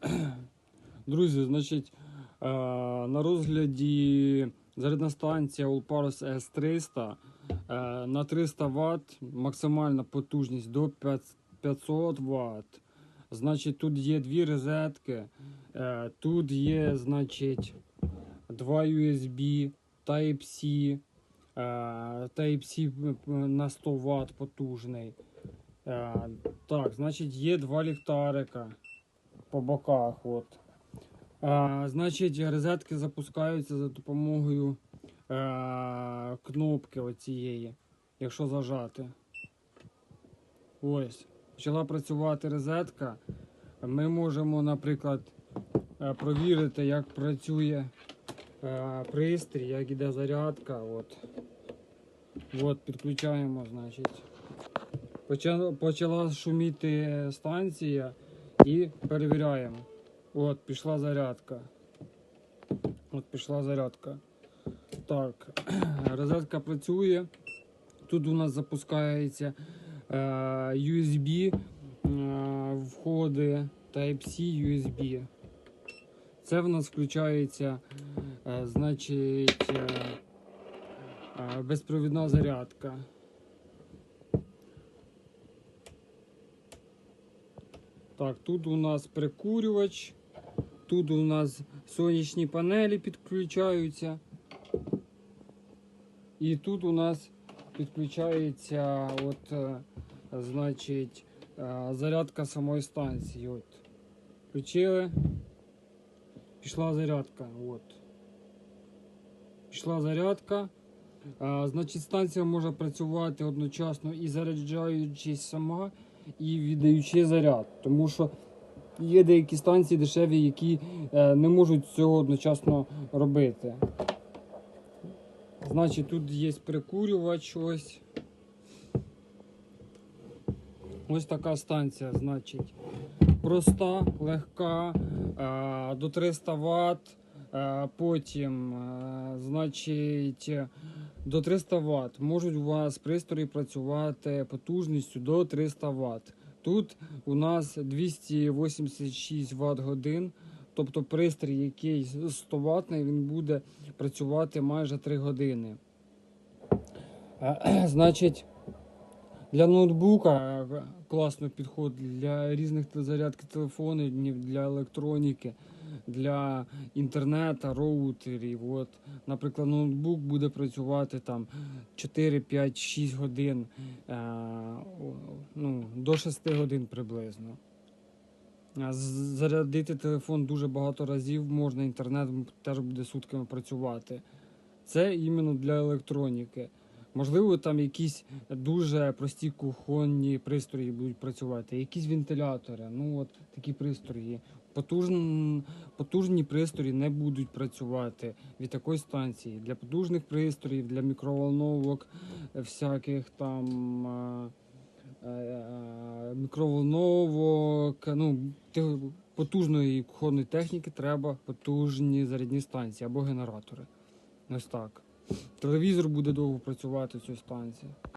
Друзі, значить, е, на розгляді зарядна станція Ulparos S300 е, на 300 Вт, максимальна потужність до 500 Вт. Значить, тут є дві розетки, е, тут є, значить, два USB, Type-C, Type-C на 100 Вт потужний. Так, значить, є два ліхтарика по боках. От. А, значить, розетки запускаються за допомогою е, кнопки оцієї, якщо зажати. Ось. Почала працювати розетка. Ми можемо, наприклад, е, провірити, як працює е, пристрій, як іде зарядка. От. От, підключаємо, значить. Почала шуміти станція і перевіряємо. От, пішла зарядка. От пішла зарядка. Так, розетка працює. Тут у нас запускається е, USB, е, входи Type-C USB. Це в нас включається, е, значить, безпровідна зарядка. Так, тут у нас прикурювач, тут у нас сонячні панелі підключаються. І тут у нас підключається от, е, значить, е, зарядка самої станції. От. Включили. Пішла зарядка. От. Пішла зарядка. А, значить, станція може працювати одночасно і заряджаючись сама, і віддаючи заряд. Тому що є деякі станції дешеві, які е, не можуть цього одночасно робити. Значить, тут є прикурювач ось. Ось така станція, значить, проста, легка, е, до 300 Вт. Е, Потім, значить, до 300 Вт. Можуть у вас пристрої працювати потужністю до 300 Вт. Тут у нас 286 Вт годин. Тобто пристрій, який 100 ватний, він буде працювати майже 3 години. Значить, для ноутбука е, класно підходить для різних зарядки телефонів, для електроніки, для інтернету, роутерів. От, наприклад, ноутбук буде працювати там 4, 5, 6 годин, е, ну, до 6 годин приблизно. Зарядити телефон дуже багато разів можна, інтернет теж буде сутками працювати. Це іменно для електроніки. Можливо, там якісь дуже прості кухонні пристрої будуть працювати, якісь вентилятори. Ну от такі пристрої. Потужн... Потужні пристрої не будуть працювати від такої станції. Для потужних пристроїв, для мікроволновок, е, всяких там. е, е, Мікроволновок, ну, потужної кухонної техніки треба потужні зарядні станції або генератори. Ось так. Телевізор буде довго працювати в цій станції.